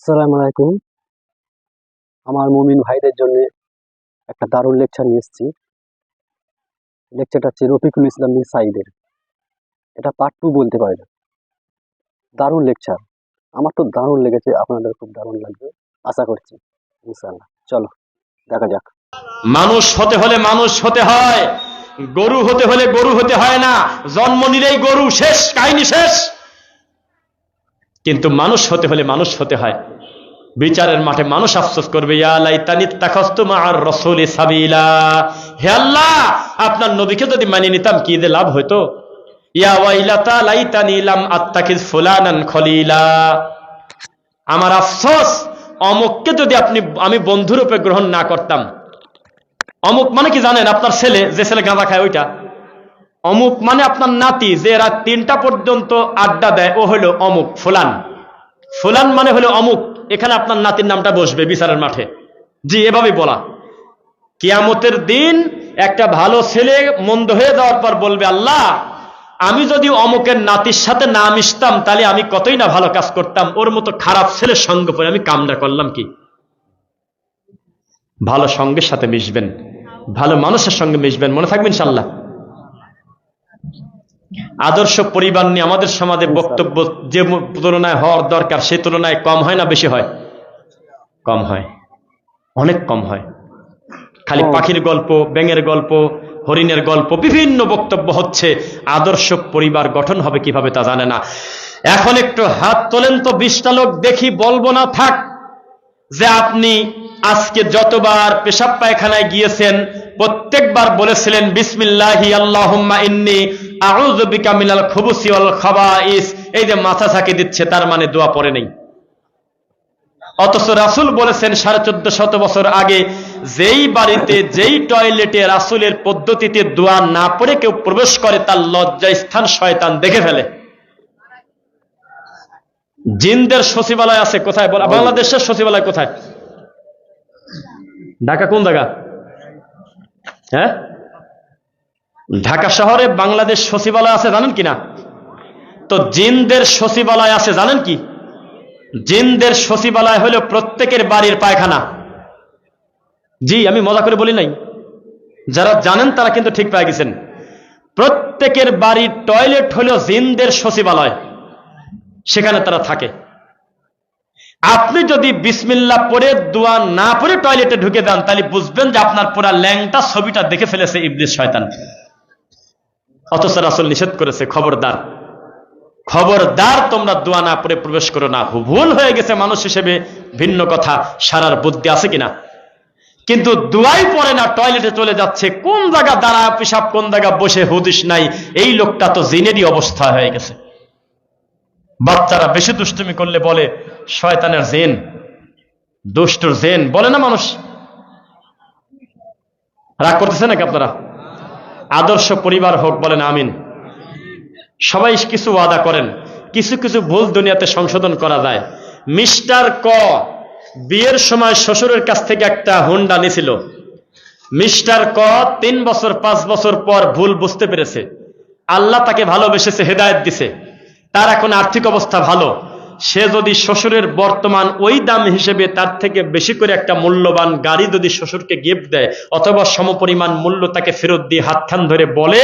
আসসালামু আলাইকুম। আমার মমিন ভাইদের জন্য একটা দারুণ লেকচার নিয়ে এসেছি। লেকচারটা হচ্ছে রফিকুল ইসলাম বিন সাইদের এটা পার্ট টু বলতে পারেন। দারুণ লেকচার আমার তো দারুণ লেগেছে, আপনাদের খুব দারুণ লাগবে। আশা করছি ইনশাল্লাহ চলো, দেখা যাক। মানুষ হতে হলে মানুষ হতে হয়, গরু হতে হলে গরু হতে হয় না। জন্ম নিলেই গরু শেষ, কাহিনী শেষ। কিন্তু মানুষ হতে হলে মানুষ হতে হয়। বিচারের মাঠে মানুষ আফসোস করবে হে আল্লাহ, আপনার নবীকে যদি মানিয়ে নিতাম, কি যে লাভ খলিলা। আমার আফসোস, অমুককে যদি আপনি, আমি বন্ধুরূপে গ্রহণ না করতাম। অমুক মানে কি জানেন, আপনার ছেলে, যে ছেলে গাঁজা খায় ওইটা। অমুক মানে আপনার নাতি যে রাত তিনটা পর্যন্ত আড্ডা দেয়, ও হলো অমুক, ফুলান। ফুলান মানে হলো অমুক, এখানে আপনার নাতির নামটা বসবে বিচারের মাঠে। জি এভাবে বলা। কিয়ামতের দিন একটা ভালো ছেলে মন্দ হয়ে যাওয়ার পর বলবে, আল্লাহ, আমি যদি অমুকের নাতির সাথে না মিশতাম, তাহলে আমি কতই না ভালো কাজ করতাম। ওর মতো খারাপ ছেলের সঙ্গ পরে আমি কামনা করলাম কি? ভালো সঙ্গের সাথে মিশবেন, ভালো মানুষের সঙ্গে মিশবেন, মনে থাকবেন ইনশাল্লাহ আদর্শ পরিবার নিয়ে আমাদের সমাজে বক্তব্য যে তুলনায় হওয়ার দরকার সেই তুলনায় কম হয় না বেশি হয়? কম হয়। অনেক কম হয়। খালি পাখির গল্প ব্যাঙের গল্প হরিণের গল্প বিভিন্ন বক্তব্য হচ্ছে আদর্শ পরিবার গঠন হবে কীভাবে তা জানে না। এখন একটু হাত তোলেন তো বিশটা লোক দেখি বলব না থাক যে আপনি আজকে যতবার পেশাব পায়খানায় গিয়েছেন প্রত্যেকবার বলেছিলেন বিসমিল্লাহি আল্লাহুম্মা ইন্নি আউযু বিকা মিনাল খুবুসি ওয়াল খাবাইস। এই যে মাথা ঝাঁকি দিচ্ছে তার মানে দোয়া পড়ে নেই। অথচ রাসূল বলেছেন সাড়ে চোদ্দ শত বছর আগে যেই বাড়িতে যেই টয়লেটে রাসূলের পদ্ধতিতে দোয়া না পড়ে কেউ প্রবেশ করে তার লজ্জা স্থান শয়তান দেখে ফেলে। জিনদের সচিবালয় আছে কোথায়? বলা বাংলাদেশের সচিবালয় কোথায়? ঢাকা কোন জায়গা? হ্যাঁ? ঢাকা শহরে বাংলাদেশ সচিবালয় আছে, জানেন কি না? তো জিনদের সচিবালয় আছে, জানেন কি? জিনদের সচিবালয় হলো প্রত্যেকের বাড়ির পায়খানা। জি, আমি মজা করে বলি নাই। যারা জানেন তারা কিন্তু ঠিক পায় গেছেন। প্রত্যেকের বাড়ির টয়লেট হলো জিনদের সচিবালয়। সেখানে তারা থাকে। আপনি যদি বিসমিল্লা পরে দোয়া না পরে টয়লেটে ঢুকে দেন তাহলে বুঝবেন যে আপনার পুরা ল্যাংটা ছবিটা দেখে ফেলেছে ইবলিস শয়তান। অথচ রাসূল নিষেধ করেছে, খবরদার। খবরদার তোমরা দোয়া না পরে প্রবেশ করো না। ভুল হয়ে গেছে মানুষ হিসেবে, ভিন্ন কথা, সারার বুদ্ধি আছে কিনা? কিন্তু দুয়াই পড়ে না, টয়লেটে চলে যাচ্ছে, কোন জায়গা দাঁড়া, পেশাব কোন জায়গা বসে হুদিস নাই, এই লোকটা তো জিনেরই অবস্থা হয়ে গেছে। বাচ্চারা বেশি দুষ্টুমি করলে বলে শয়তানের জেন, দুষ্টুর জেন। বলে না মানুষ? রাগ করতেছে নাকি আপনারা? আদর্শ পরিবার হোক, বলেন আমিন। সবাই কিছু ওয়াদা করেন। কিছু কিছু ভুল দুনিয়াতে সংশোধন করা যায়। মিস্টার ক, বিয়ের সময় শ্বশুরের কাছ থেকে একটা হুন্ডা নিছিল। মিস্টার ক, তিন বছর, পাঁচ বছর পর ভুল বুঝতে পেরেছে। আল্লাহ তাকে ভালোবেসেছে, হেদায়েত দিছে। তার এখন আর্থিক অবস্থা ভালো। সে যদি শ্বশুরের বর্তমান ওই দাম হিসেবে তার থেকে বেশি করে একটা মূল্যবান গাড়ি যদি শ্বশুরকে গিফট দেয়, অথবা সমপরিমাণ মূল্য তাকে ফেরত দিয়ে হাতখান ধরে বলে,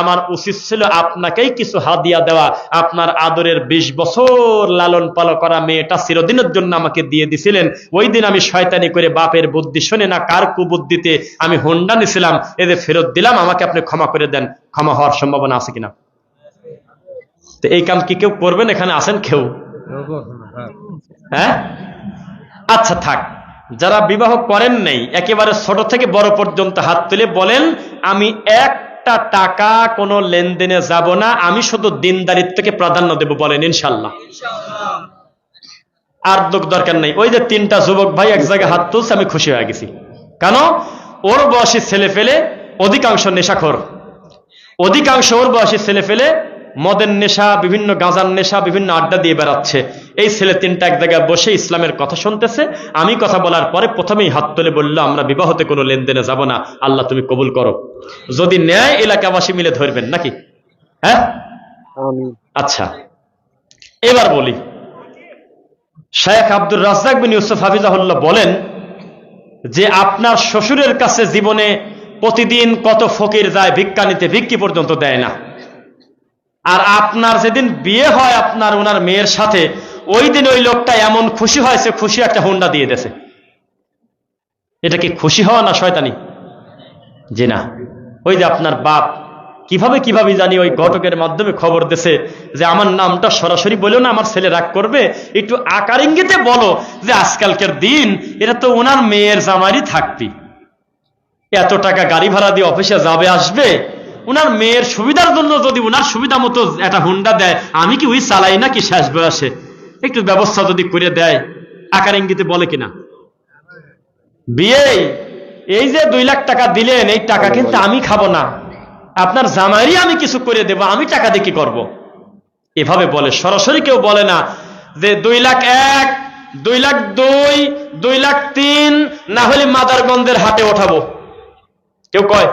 আমার উচিত ছিল আপনাকেই কিছু হাদিয়া দেওয়া। আপনার আদরের ২০ বছর লালন পালন করা মেয়েটা চিরদিনের জন্য আমাকে দিয়ে দিছিলেন। ওই দিন আমি শয়তানি করে বাপের বুদ্ধি শুনে না, কার কুবুদ্ধিতে আমি হোন্ডা নিছিলাম। এদের ফেরত দিলাম, আমাকে আপনি ক্ষমা করে দেন। ক্ষমা হওয়ার সম্ভাবনা আছে কিনা? তো এই কাম কি কেউ করবেন? এখানে আসেন কেউ? হ্যাঁ? আচ্ছা থাক। যারা বিবাহ করেন নাই, একেবারে ছোট থেকে বড় পর্যন্ত হাত তুলে বলেন, আমি একটা টাকা কোনো লেনদেনে যাব না, আমি শুধু দিনদারিত্বকে প্রাধান্য দেব বলেন, ইনশাল্লাহ। আর দুঃখ দরকার নেই। ওই যে তিনটা যুবক ভাই এক জায়গায় হাত তুলছে, আমি খুশি হয়ে গেছি। কেন? ওর বয়সী ছেলে ফেলে অধিকাংশ নেশাখোর। অধিকাংশ ওর বয়সী ছেলে ফেলে মদের নেশা বিভিন্ন গাঁজার নেশা বিভিন্ন আড্ডা দিয়ে বেড়াচ্ছে। এই ছেলে তিনটা এক জায়গায় বসে ইসলামের কথা শুনতেছে। আমি কথা বলার পরে প্রথমেই হাত তুলে বলল আমরা বিবাহতে কোনো লেনদেনে যাব না। আল্লাহ তুমি কবুল করো। যদি ন্যায় এলাকাবাসী মিলে ধরবেন নাকি? হ্যাঁ? আচ্ছা। এবার বলি। শেখ আব্দুর রাজ্জাক বিন ইউসুফ হাফিজাহুল্লাহ বলেন যে আপনার শ্বশুরের কাছে জীবনে প্রতিদিন কত ফকির যায় ভিক্ষা নিতে ভিক্ষি পর্যন্ত দেয় না। আর আপনার যেদিন বিয়ে হয় আপনার ওনার মেয়ের সাথে, ওই দিন ওই লোকটা এমন খুশি হয় হয়েছে খুশি একটা হুন্ডা দিয়ে দেছে এটা কি খুশি হওয়া না শয়তানি? জি না। ওই যে আপনার বাপ কীভাবে কীভাবে জানি ওই ঘটকের মাধ্যমে খবর দেছে যে আমার নামটা সরাসরি বলেও না, আমার ছেলে রাগ করবে। একটু আকার ইঙ্গিতে বলো যে আজকালকার দিন এটা তো ওনার মেয়ের জামাইরই থাকবি এত টাকা গাড়ি ভাড়া দিয়ে অফিসে যাবে, আসবে ওনার মেয়ের সুবিধার জন্য যদি ওনার সুবিধা মতো একটা হুন্ডা দেয়, আমি কি ওই চালাই নাকি শেষ বয়সে? একটু ব্যবস্থা যদি করে দেয়, আকার ইঙ্গিতে বলে কিনা? বিয়ে, এই যে দুই লাখ টাকা দিলেন, এই টাকা কিন্তু আমি খাব না। আপনার জামাইরই আমি কিছু করে দেব, আমি টাকা দিয়ে কি করব? এভাবে বলে, সরাসরি কেউ বলে না যে দুই লাখ এক, দুই লাখ দুই দুই লাখ তিন, না হলে মাদারগঞ্জের হাটে ওঠাবো। কেউ কয়?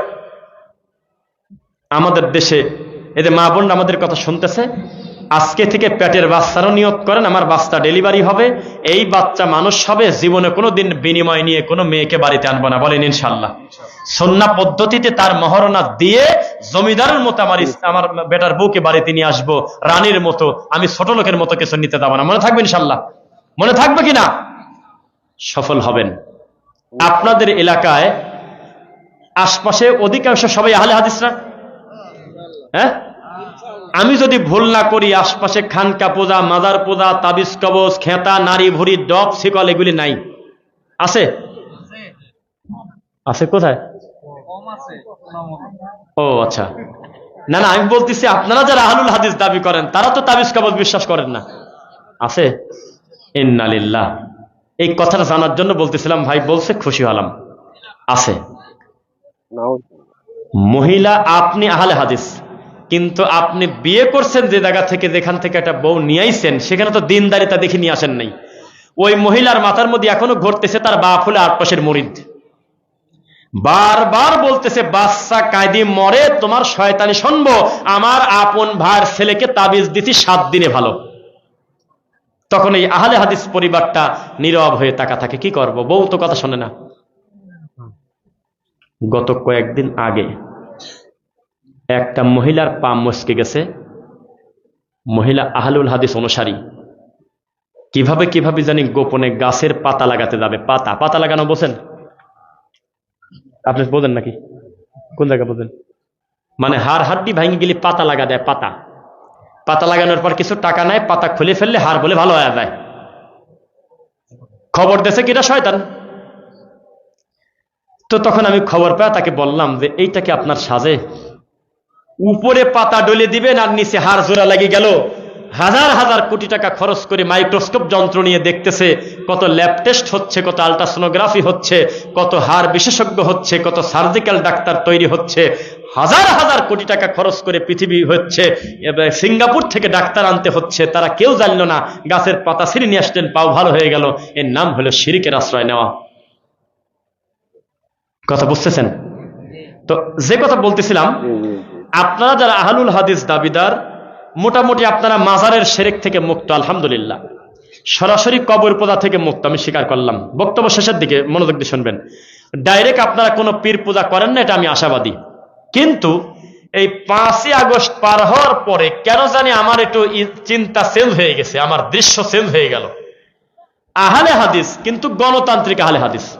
আমাদের দেশে এদের মা বোন আমাদের কথা শুনতেছে, আজকে থেকে পেটের বাচ্চারও নিয়োগ করেন, আমার বাচ্চা ডেলিভারি হবে, এই বাচ্চা মানুষ হবে, জীবনে কোনো দিন বিনিময় নিয়ে কোনো মেয়েকে বাড়িতে আনব না, বলেন ইনশাল্লাহ সন্না পদ্ধতিতে তার মহরণা দিয়ে জমিদারের মতো আমার আমার বেটার বউকে বাড়িতে নিয়ে আসব, রানীর মতো, আমি ছোট লোকের মতো কিছু নিতে যাব না। মনে থাকবে ইনশাল্লাহ মনে থাকবে কিনা? সফল হবেন। আপনাদের এলাকায় আশপাশে অধিকাংশ সবাই আহলে হাদিস না? হ্যাঁ? আমি যদি ভুল না করি আশপাশে খানকা পূজা মাজার পূজা তাবিজ কবজ খেতা নারী ভুড়ি ডব শিকল এগুলি নাই। আছে? আছে কোথায়? ও আচ্ছা। না না আমি বলতেছি আপনারা যারা আহলুল হাদিস দাবি করেন তারা তো তাবিজ কবজ বিশ্বাস করেন না। আছে? ইন্নালিল্লাহ। এই কথাটা জানার জন্য বলতেছিলাম ভাই বলছে খুশি হলাম। আছে। মহিলা আপনি আহলে হাদিস। কিন্তু আপনি বিয়ে করছেন যে জায়গা থেকে, যেখান থেকে একটা বউ নিয়ে আইছেন, সেখানে তো দিনদারিতা দেখে নিয়ে আসেন নাই। ওই মহিলার মাথার মধ্যে এখনও ঘটতেছে তার বাপ হলে আটপাশের মরিদ। বারবার বলতেছে, বাচ্চা কায়দি মরে, তোমার শয়তানি শুনব আমার আপন ভাইয়ের ছেলেকে তাবিজ দিছি, সাত দিনে ভালো। তখন এই আহলে হাদিস পরিবারটা নীরব হয়ে তাকা থাকে, কি করব? বউ তো কথা শোনে না। গত কয়েকদিন আগে একটা মহিলার পা মস্কে গেছে। মহিলা আহলুল হাদিস অনুসারী। কীভাবে কীভাবে জানি গোপনে গাছের পাতা লাগাতে যাবে। পাতা পাতা লাগানো বোঝেন আপনি বোঝেন নাকি? কোন জায়গা বোঝেন মানে হাড় হাড্ডি ভাঙে গেলে পাতা লাগা দেয়, পাতা। পাতা লাগানোর পর কিছু টাকা নেয়, পাতা খুলে ফেললে হাড় বলে ভালো হয়ে যায়। খবর দেশে কিটা শয়তান? তো তখন আমি খবর পেয়ে তাকে বললাম যে, এইটা কি আপনার সাজে? উপরে পাতা ডলে দিবেন আর নিচে হাড় জোড়া লাগিয়ে গেল। হাজার হাজার কোটি টাকা খরচ করে মাইক্রোস্কোপ যন্ত্র নিয়ে দেখতেছে, কত ল্যাব টেস্ট হচ্ছে, কত আলট্রাসোনোগ্রাফি হচ্ছে, কত হাড় বিশেষজ্ঞ হচ্ছে, কত সার্জিক্যাল ডাক্তার তৈরি হচ্ছে। হাজার হাজার কোটি টাকা খরচ করে পৃথিবী হচ্ছে সিঙ্গাপুর থেকে ডাক্তার আনতে হচ্ছে, তারা কেউ জানলো না, গাছের পাতা ছিঁড়ে নিয়ে আসতেন পাও ভালো হয়ে গেল। এর নাম হলো শিরিকের আশ্রয় নেওয়া। কথা বুঝতেছেন? তো যে কথা বলতেছিলাম আপনারা যারা আহলুল হাদিস দাবিদার, মোটামুটি আপনারা মাজারের সেরেক থেকে মুক্ত, আলহামদুলিল্লাহ। সরাসরি কবর পূজা থেকে মুক্ত, আমি স্বীকার করলাম। বক্তব্য শেষের দিকে মনোযোগ দিয়ে শুনবেন। ডাইরেক্ট আপনারা কোনো পীর পূজা করেন না, এটা আমি আশাবাদী। কিন্তু এই পাঁচই আগস্ট পার হওয়ার পরে কেন জানি আমার একটু চিন্তা চেঞ্জ হয়ে গেছে, আমার দৃশ্য চেঞ্জ হয়ে গেল। আহলে হাদিস কিন্তু গণতান্ত্রিক আহলে হাদিস।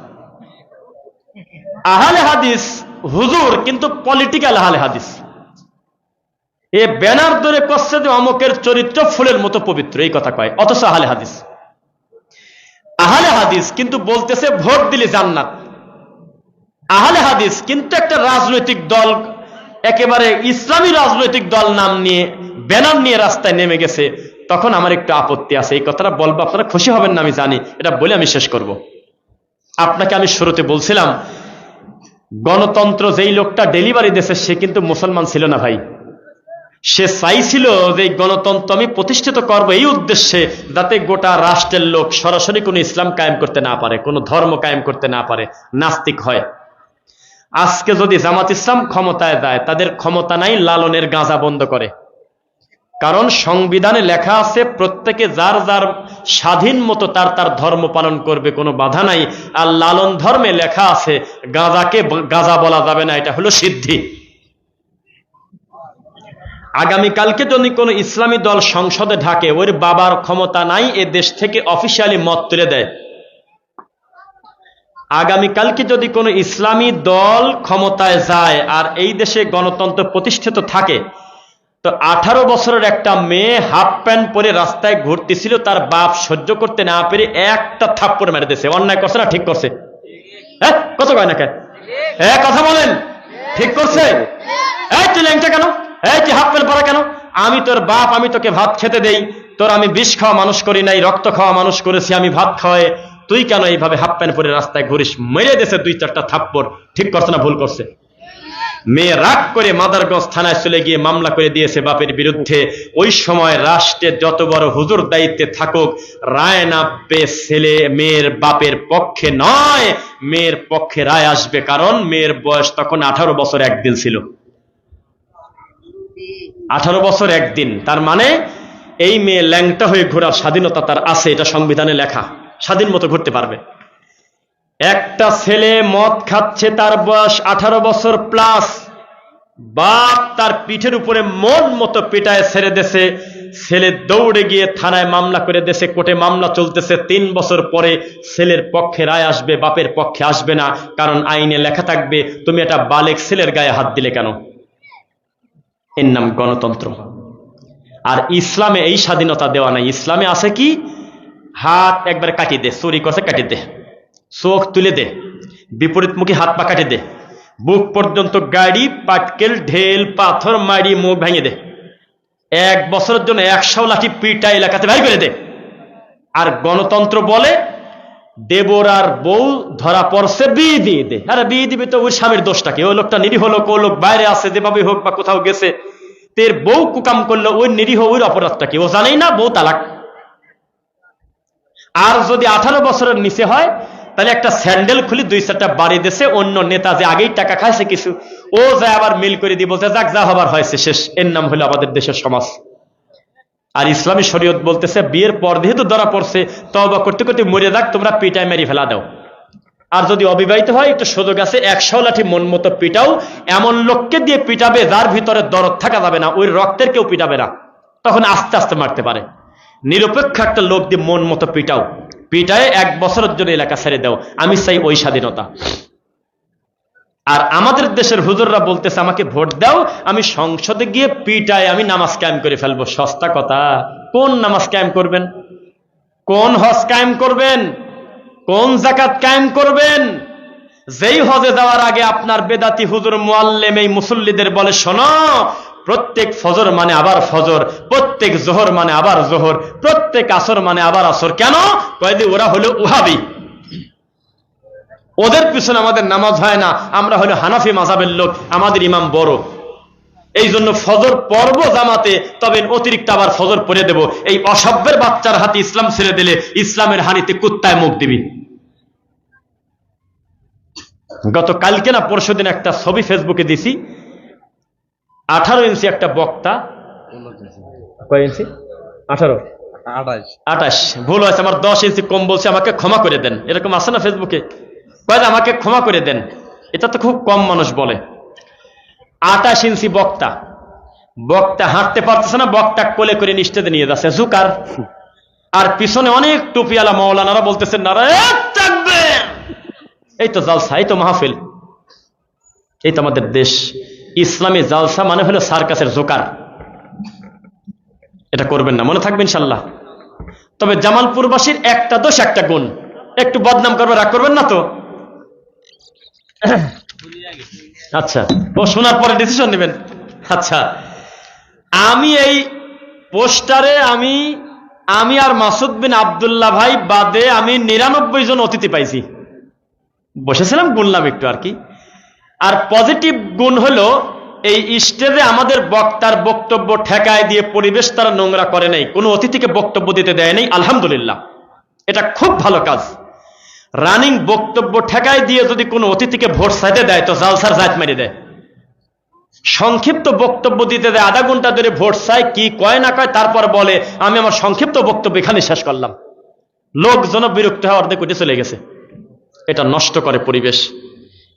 আহলে হাদিস, হুজুর কিন্তু পলিটিক্যাল আহলে হাদিস। এ ব্যানার ধরে করছে যে অমকের চরিত্র ফুলের মতো পবিত্র, এই কথা কয়। অথচ আহলে হাদিস। আহলে হাদিস কিন্তু বলতেছে ভোট দিলে জান্নাত। আহলে হাদিস কিন্তু একটা রাজনৈতিক দল, একেবারে ইসলামী রাজনৈতিক দল নাম নিয়ে, ব্যানার নিয়ে রাস্তায় নেমে গেছে। তখন আমার একটু আপত্তি আছে, এই কথাটা বলব, আপনারা খুশি হবেন না আমি জানি, এটা বলে আমি শেষ করব। আপনাকে আমি শুরুতে বলছিলাম, গণতন্ত্র যেই লোকটা ডেলিভারি দিয়েছে, সে কিন্তু মুসলমান ছিল না ভাই। সে চাইছিল যে গণতন্ত্র আমি প্রতিষ্ঠিত করব এই উদ্দেশ্যে, যাতে গোটা রাষ্ট্রের লোক সরাসরি কোনো ইসলাম কায়েম করতে না পারে, কোনো ধর্ম কায়েম করতে না পারে, নাস্তিক হয়। আজকে যদি জামাত ইসলাম ক্ষমতায় যায়, তাদের ক্ষমতা নাই, লালনের গাঁজা বন্ধ করে। কারণ সংবিধানে লেখা আছে, প্রত্যেকে যার যার স্বাধীন মতো তার তার ধর্ম পালন করবে, কোনো বাধা নাই। আর লালন ধর্মে লেখা আছে, গাঁজাকে গাঁজা বলা যাবে না, এটা হলো সিদ্ধি। আগামীকালকে যদি কোনো ইসলামী দল সংসদে ঢাকে, ওর বাবার ক্ষমতা নাই, এ দেশ থেকে অফিসিয়ালি মত তুলে দেয়। আগামীকালকে যদি কোনো ইসলামী দল ক্ষমতায় যায় আর এই দেশে গণতন্ত্র প্রতিষ্ঠিত থাকে, তো আঠারো বছরের একটা মেয়ে হাফ প্যান্ট পরে রাস্তায় ঘুরতেছিল, তার বাপ সহ্য করতে না পেরে একটা থাপ্পড় মেরে দিয়েছে। অন্যায় করছে না, ঠিক করছে? হ্যাঁ কত কয় না কে? হ্যাঁ কথা বলেন। ঠিক করছে? এই, তুই কেন? এই কেন? আমি তোর বাপ, আমি তোকে ভাত খেতে দেই। তোর আমি বিষ খাওয়া মানুষ করি নাই, রক্ত খাওয়া মানুষ করেছি, আমি ভাত খাওয়াই তুই কেন এইভাবে হাফ প্যান্ট পরে রাস্তায় ঘুরিস? মেরে দেছে দুই চারটা থাপ্পড়। ঠিক করছে না, ভুল করছে? মেয়ে রাগ করে মাদারগঞ্জ থানায় চলে গিয়ে মামলা করে দিয়েছে বাপের বিরুদ্ধে। ওই সময় রাষ্ট্রে যত বড় হুজুর দায়িত্বে থাকুক রায় নামবে ছেলে মেয়ের বাপের পক্ষে নয়, মেয়ের পক্ষে রায় আসবে। কারণ মেয়ের বয়স তখন আঠারো বছর একদিন ছিল। আঠারো বছর একদিন। তার মানে এই মেয়ে ল্যাংটা হয়ে ঘোরার স্বাধীনতা তার আছে, এটা সংবিধানে লেখা। স্বাধীন মতো ঘুরতে পারবে। একটা ছেলে মদ খাচ্ছে, তার বয়স আঠারো বছর প্লাস বাপ তার পিঠের উপরে মন মতো পিটায় ছেড়ে দেশে ছেলে দৌড়ে গিয়ে থানায় মামলা করে দেশে কোর্টে মামলা চলতেছে। তিন বছর পরে ছেলের পক্ষে রায় আসবে, বাপের পক্ষে আসবে না। কারণ আইনে লেখা থাকবে, তুমি একটা বালেক ছেলের গায়ে হাত দিলে কেন? এর নাম গণতন্ত্র। আর ইসলামে এই স্বাধীনতা দেওয়া নাই। ইসলামে আছে কি? হাত একবার কাটিয়ে দে, চুরি করছে কাটিয়ে দে। চোখ তুলে দে, বিপরীতমুখী হাত পা কাটিয়ে দে। বুক পর্যন্ত গাড়ি, পাটকেল, ঢেল, পাথর মারি, মুখ ভেঙে দে। এক বছরের জন্য একশো লাঠি পিটা এলাকাতে ভাই করে দে। আর গণতন্ত্র বলে দেবর আর বউ ধরা পড়ছে বিয়ে দিয়ে দে। আরে বিয়ে দিবে তো ওই স্বামীর দোষটা কি? ওই লোকটা নিরীহ লোক, ও লোক বাইরে আছে যেভাবে হোক বা কোথাও গেছে। তের বউ কুকাম করল ওই নিরীহ ওই অপরাধটা কি? ও জানেই না বউ তালাক। আর যদি আঠারো বছরের নিচে হয়, তাহলে একটা স্যান্ডেল খুলি দুই চারটা বাড়ি দেশে অন্য নেতা যে আগেই টাকা খাইছে কিছু। ও যায় আবার মিল করে দিব, যে যাক, যা হবার হয়েছে, শেষ। এর নাম হলো আমাদের দেশের সমাজ। আর ইসলামী শরীয়ত বলতেছে, বিয়ের পর যেহেতু ধরা পড়ছে তবা করতে করতে মরে যাক, তোমরা পিটায় মেরি ফেলা দাও। আর যদি অবিবাহিত হয় একটু সুযোগ আছে একশো লাঠি মন মতো পিটাও। এমন লোককে দিয়ে পিটাবে যার ভিতরে দরদ থাকা যাবে না, ওই রক্তের কেউ পিটাবে না। তখন আস্তে আস্তে মারতে পারে। নিরপেক্ষ একটা লোক দিয়ে মন মতো পিটাও। পিটায় এক বছরের জন্য এলাকা ছেড়ে দাও। আমি চাই ওই স্বাধীনতা। আর আমাদের দেশের হুজুররা বলতেছে, আমাকে ভোট দাও, আমি সংসদে গিয়ে পিটায় আমি নামাজ কায়েম করে ফেলব। সস্তা কথা। কোন নামাজ কায়েম করবেন? কোন হজ কায়েম করবেন? কোন জাকাত কায়েম করবেন? যেই হজে যাওয়ার আগে আপনার বেদাতি হুজুর মুআল্লেম এই মুসল্লিদের বলে, শোনো, প্রত্যেক ফজর মানে আবার ফজর, প্রত্যেক জোহর মানে আবার জোহর, প্রত্যেক আসর মানে আবার আসর। কেন? কয়েদি ওরা হলো উহাবি। ওদের পিছনে আমাদের নামাজ হয় না। আমরা হলো হানাফি মাজাবের লোক আমাদের ইমাম বড়। এই জন্য ফজর পর্ব জামাতে তবে অতিরিক্ত আবার ফজর পরে দেব। এই অসভ্যের বাচ্চার হাতে ইসলাম ছেড়ে দিলে ইসলামের হানিতে কুত্তায় মুখ দিবি। গত কালকে না পরশু দিন একটা ছবি ফেসবুকে দিছি। আঠারো ইঞ্চি একটা বক্তা। কয় ইঞ্চি? আঠারো। আঠাশ। আঠাশ। ভুল হয়েছে আমার দশ ইঞ্চি কম বলছে আমাকে ক্ষমা করে দেন। এরকম আছে না ফেসবুকে? কয় আমাকে ক্ষমা করে দেন। এটা তো খুব কম মানুষ বলে। আটাশ ইঞ্চি বক্তা। বক্তা হাঁটতে পারতেছে না, বক্তা কোলে করে নিষ্ঠেতে নিয়ে যাচ্ছে। জুকার। আর পিছনে অনেক টুপিওয়ালা মৌলানারা বলতেছেন। এই তো জালসা, এই তো মাহফিল। এই তো আমাদের দেশ। ইসলামী জালসা মানে হলো সার্কাসের জোকার। এটা করবেন না, মনে থাকবেন ইনশাল্লাহ। তবে জামালপুরবাসীর একটা দোষ, একটা গুণ। একটু বদনাম করবে, রাগ করবেন না তো? আচ্ছা ও শোনার পরে ডিসিশন নেবেন। আচ্ছা আমি এই পোস্টারে আমি আমি আর মাসুদ বিন আবদুল্লাহ ভাই বাদে আমি নিরানব্বই জন অতিথি পাইছি। বসেছিলাম, গুনলাম একটু আর কি। আর পজিটিভ গুণ হলো, এই স্টেজে আমাদের বক্তার বক্তব্য ঠেকায় দিয়ে পরিবেশ তারা নোংরা করে নাই। কোনো অতিথিকে বক্তব্য দিতে দেয় নাই, আলহামদুলিল্লাহ। এটা খুব ভালো কাজ। রানিং বক্তব্য ঠেকায় দিয়ে যদি কোনো অতিথিকে ভোট সাইতে দেয়, তো জালসার জাত মেরে দেয়। সংক্ষিপ্ত বক্তব্য দিতে দেয়, আধা ঘণ্টা ধরে ভোট চায়, কি কয় না কয়, তারপর বলে, আমি আমার সংক্ষিপ্ত বক্তব্য এখানে শেষ করলাম। লোকজন বিরক্ত হওয়ার অর্ধেক উঠে চলে গেছে। এটা নষ্ট করে পরিবেশ।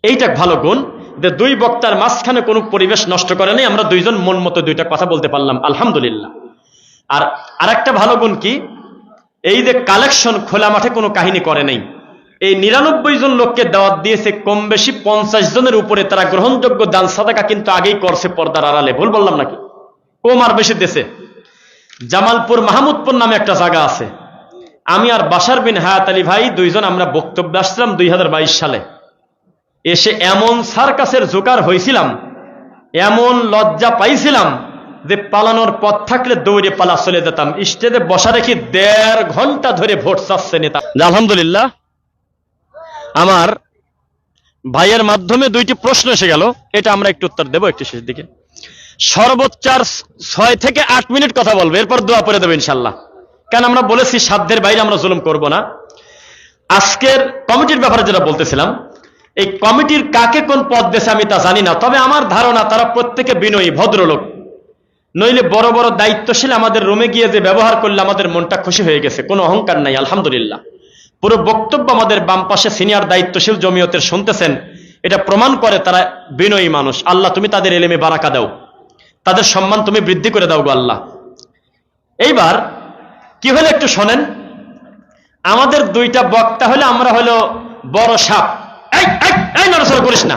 এইটা ভালো গুণ যে দুই বক্তার মাঝখানে কোনো পরিবেশ নষ্ট করে নাই, আমরা দুইজন মন মতো দুইটা কথা বলতে পারলাম, আলহামদুলিল্লাহ। আর আরেকটা ভালো গুণ কি? এই যে কালেকশন খোলা মাঠে কোনো কাহিনী করে নাই। এই নিরানব্বই জন লোককে দাওয়াত দিয়েছে, কম বেশি পঞ্চাশ জনের উপরে তারা গ্রহণযোগ্য দান সাদাকা কিন্তু আগেই করছে পর্দার আড়ালে। ভুল বললাম নাকি? কম আর বেশি দেশে। জামালপুর মাহমুদপুর নামে একটা জায়গা আছে। আমি আর বাসার বিন হায়াত আলী ভাই দুইজন আমরা বক্তব্য আসছিলাম দুই সালে। এসে এমন সার্কাসের জোকার হয়েছিলাম এমন লজ্জা পাইছিলাম যে পালানোর পথ থাকলে দৌড়ে পালা চলে যেতাম। স্টেজে বসা রেখে দেড় ঘণ্টা ধরে ভোট চাচ্ছে নেতা। আলহামদুলিল্লাহ। আমার ভাইয়ের মাধ্যমে দুইটি প্রশ্ন এসে গেল। এটা আমরা একটু উত্তর দেবো একটু শেষ দিকে। সর্বোচ্চ ছয় থেকে আট মিনিট কথা বলব, এরপর দোয়া করে দেবো ইনশাল্লাহ। কেন আমরা বলেছি সাধ্যের বাইরে আমরা জুলুম করব না। আজকের কমিটির ব্যাপারে যেটা বলতেছিলাম, এই কমিটির কাকে কোন পদ দেশে আমি তা জানি না, তবে আমার ধারণা তারা প্রত্যেকে বিনয়ী, ভদ্রলোক। নইলে বড় বড় দায়িত্বশীল আমাদের রুমে গিয়ে যে ব্যবহার করলে আমাদের মনটা খুশি হয়ে গেছে, কোনো অহংকার নাই, আলহামদুলিল্লাহ। পুরো বক্তব্য আমাদের বাম পাশে সিনিয়র দায়িত্বশীল জমিয়তের শুনতেছেন। এটা প্রমাণ করে তারা বিনয়ী মানুষ। আল্লাহ, তুমি তাদের এলেমে বারাকা দাও। তাদের সম্মান তুমি বৃদ্ধি করে দাও গো আল্লাহ। এইবার কি হলে একটু শোনেন। আমাদের দুইটা বক্তা হলে, আমরা হলো বড় সাপ। এই নড়াচড়া করিস না।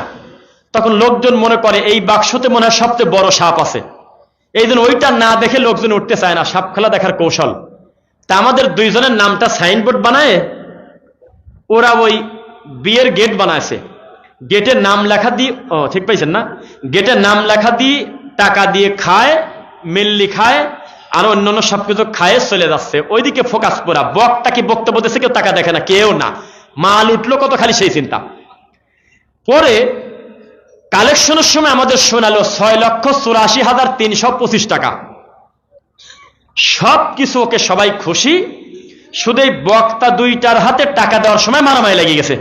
তখন লোকজন মনে করে, এই বাক্সতে মনে হয় সবচেয়ে বড় সাপ আছে। এই জন্য ওইটা না দেখে লোকজন উঠতে চায় না। সাপ খেলা দেখার কৌশল। তা আমাদের দুইজনের নামটা সাইনবোর্ড বানায় ওরা ওই বিয়ের গেট বানাইছে। গেটের নাম লেখা দিয়ে, ও, ঠিক পাইছেন না? গেটের নাম লেখা দিয়ে টাকা দিয়ে খায় মিল্লি খায়, আর অন্যান্য সবকিছু খায় চলে যাচ্ছে। ওইদিকে ফোকাস করা বকটা কি বক্তব্য দিচ্ছে কেউ টাকা দেখে না? কেউ না। মাল উঠল কত খালি সেই চিন্তা। পরে কালেকশনের সময় আমাদের শোনালো ছয় লক্ষ চুরাশি হাজার তিনশো পঁচিশ টাকা। সব কিছু ওকে সবাই খুশি। শুধু এই বক্তা দুইটার হাতে টাকা দেওয়ার সময় মারামারি লেগে গেছে।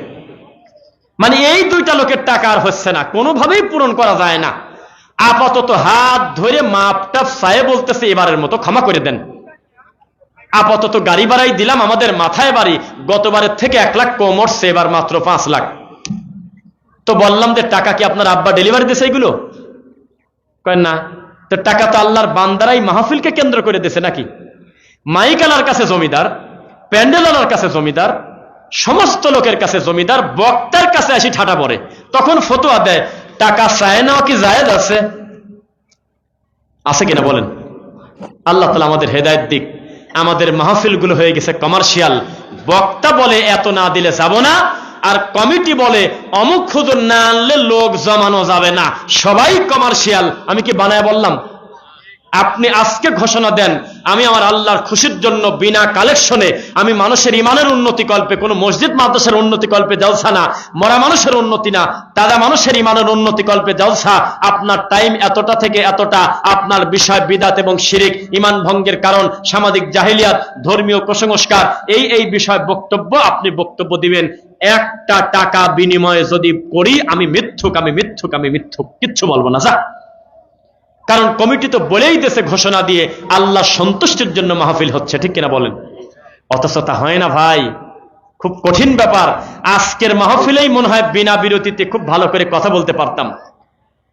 মানে এই দুইটা লোকের টাকা আর হচ্ছে না, কোনোভাবেই পূরণ করা যায় না। আপাতত হাত ধরে মাপটা চায়ে বলতেছে, এবারের মতো ক্ষমা করে দেন। আপাতত গাড়ি বাড়াই দিলাম, আমাদের মাথায় বাড়ি। গতবারের থেকে এক লাখ কম উঠছে এবার মাত্র পাঁচ লাখ। তো বললাম যে, টাকা কি আপনার আব্বা ডেলিভারি দিছে এগুলো? কয় না। তো টাকা তো আল্লাহর বান্দারাই মাহফিলকে কেন্দ্র করে দিছে নাকি? মাইকালার কাছে জমিদার প্যান্ডেলার কাছে জমিদার, সমস্ত লোকের কাছে জমিদার, বক্তার কাছে আসি ঠাটা পড়ে তখন ফতোয়া দেয়, টাকা চায় না কি জায়েজ আছে? আছে কিনা বলেন? আল্লাহ তালা আমাদের হেদায়ত দিক। আমাদের মাহফিলগুলো হয়ে গেছে কমার্শিয়াল। বক্তা বলে, এত না দিলে যাব না। আর কমিটি বলে, অমুক খুদুর না আনলে লোক জমানো যাবে না। সবাই কমার্শিয়াল। আমি কি বানায় বললাম? আপনি আজকে ঘোষণা দেন, আমি আমার আল্লাহর খুশির জন্য বিনা কালেকশনে আমি মানুষের ইমানের উন্নতি কল্পে, কোনো মসজিদ, মাদ্রাসার উন্নতি কল্পে জলসা না, মরা মানুষের উন্নতি না, তাজা মানুষের ইমানের উন্নতি কল্পে জলসা, আপনার টাইম এতটা থেকে এতটা, আপনার বিষয় বিদাত এবং শিরিক, ইমান ভঙ্গের কারণ, সামাজিক জাহিলিয়াত, ধর্মীয় কুসংস্কার, এই এই বিষয় বক্তব্য আপনি বক্তব্য দিবেন, একটা টাকা বিনিময়ে যদি করি, আমি মিথ্যুক আমি মিথ্যুক আমি মিথ্যুক, কিচ্ছু বলব না, যা। কারণ কমিটি তো বলেই দেশে ঘোষণা দিয়ে আল্লাহ সন্তুষ্টির জন্য মাহফিল হচ্ছে, ঠিক কিনা বলেন? অথচ তা হয় না ভাই। খুব কঠিন ব্যাপার। আজকের মাহফিলেই মনে হয় বিনা বিরতিতে খুব ভালো করে কথা বলতে পারতাম।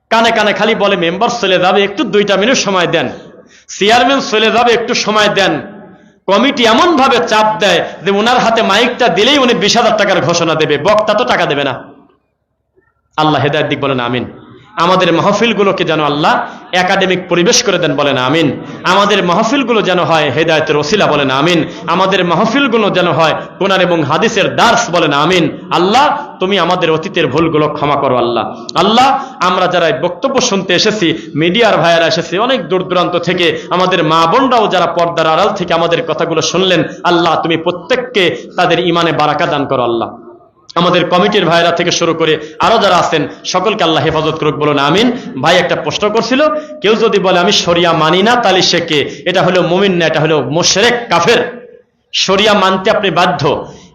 কানে কানে খালি বলে, মেম্বার চলে যাবে, একটু দুইটা মিনিট সময় দেন। চেয়ারম্যান চলে যাবে, একটু সময় দেন। কমিটি এমন ভাবে চাপ দেয় যে ওনার হাতে মাইকটা দিলেই উনি বিশ টাকার ঘোষণা দেবে। বক্তা তো টাকা দেবে না। আল্লাহ হেদায়ত দিক বলেন, আমিন। আমাদের মাহফিলগুলোকে যেন আল্লাহ একাডেমিক পরিবেশ করে দেন বলেন আমিন। আমাদের মাহফিলগুলো যেন হয় হেদায়তের ওসিলা বলেন আমিন। আমাদের মাহফিলগুলো যেন হয় কোরআন এবং হাদিসের দার্স বলেন আমিন। আল্লাহ, তুমি আমাদের অতীতের ভুলগুলো ক্ষমা করো আল্লাহ। আল্লাহ, আমরা যারা এই বক্তব্য শুনতে এসেছি, মিডিয়ার ভাইয়ারা এসেছি অনেক দূর দূরান্ত থেকে, আমাদের মা বোনরাও যারা পর্দার আড়াল থেকে আমাদের কথাগুলো শুনলেন, আল্লাহ, তুমি প্রত্যেককে তাদের ইমানে বারাকা দান করো আল্লাহ। আমাদের কমিটির ভাইরা থেকে শুরু করে আরও যারা আছেন, সকলকে আল্লাহ হেফাজত করুক, বলুন আমিন। ভাই একটা প্রশ্ন করছিল, কেউ যদি বলে, আমি শরিয়া মানি না, তাহলে সে কে? এটা হলো মুমিন না, এটা হলো মোশরেক, কাফের। শরিয়া মানতে আপনি বাধ্য।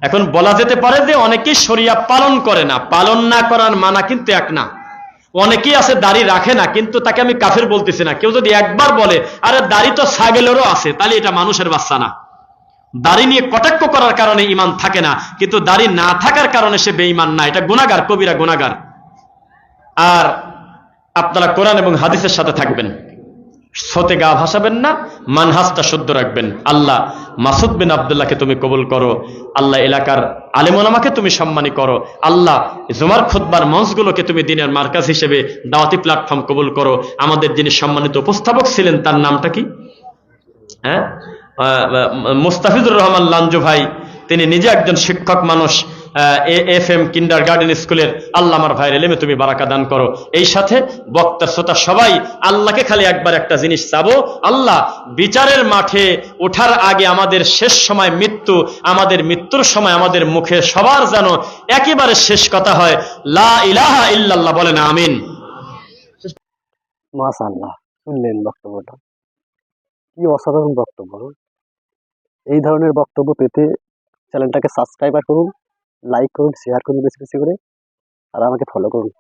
এখন বলা যেতে পারে যে অনেকেই শরিয়া পালন করে না। পালন না করার মানা কিন্তু এক না। অনেকেই আছে, দাড়ি রাখে না, কিন্তু তাকে আমি কাফের বলতেছি না। কেউ যদি একবার বলে, আরে দাড়ি তো ছাগলেরও আছে, তাহলে এটা মানুষের বাচ্চা না। দাড়ি নিয়ে কটাক্ষ করার কারণে ইমান থাকে না, কিন্তু দাড়ি না থাকার কারণে সে বেঈমান না। এটা গুণাগার কবিরা গুণাগার আর আপনারা কোরআন এবং হাদিসের সাথে থাকবেন। সতে গা ভাসাবেন না, মানহাজটা শুদ্ধ রাখবেন। আল্লাহ মাসুদ বিন আবদুল্লাহকে তুমি কবুল করো। আল্লাহ এলাকার আলেমনামাকে তুমি সম্মানী করো। আল্লাহ জুমার খুদ্বার মঞ্চগুলোকে তুমি দিনের মার্কাজ হিসেবে দাওয়াতি প্ল্যাটফর্ম কবুল করো। আমাদের যিনি সম্মানিত উপস্থাপক ছিলেন, তার নামটা কি? হ্যাঁ? মুস্তাফিজুর রহমান লাঞ্জু ভাই, তিনি নিজে একজন শিক্ষক মানুষ এফ এম কিন্ডার গার্ডেন স্কুলের আল্লাহ আমার ভাইয়ের এলেমে তুমি বারাকা দান করো। এই সাথে বক্তা শ্রোতা সবাই আল্লাহকে খালি একবার একটা জিনিস চাবো, আল্লাহ বিচারের মাঠে ওঠার আগে আমাদের শেষ সময় মৃত্যু, আমাদের মৃত্যুর সময় আমাদের মুখে সবার যেন একেবারে শেষ কথা হয়। লা ইলাহা ইল্লাল্লাহ বলেন আমিন। মাশাআল্লাহ, শুনলেন বক্তব্যটা। কি অসাধারণ বক্তব্য। এই ধরনের বক্তব্য পেতে চ্যানেলটাকে সাবস্ক্রাইবার করুন লাইক করুন শেয়ার করুন বেশি বেশি করে, আর আমাকে ফলো করুন।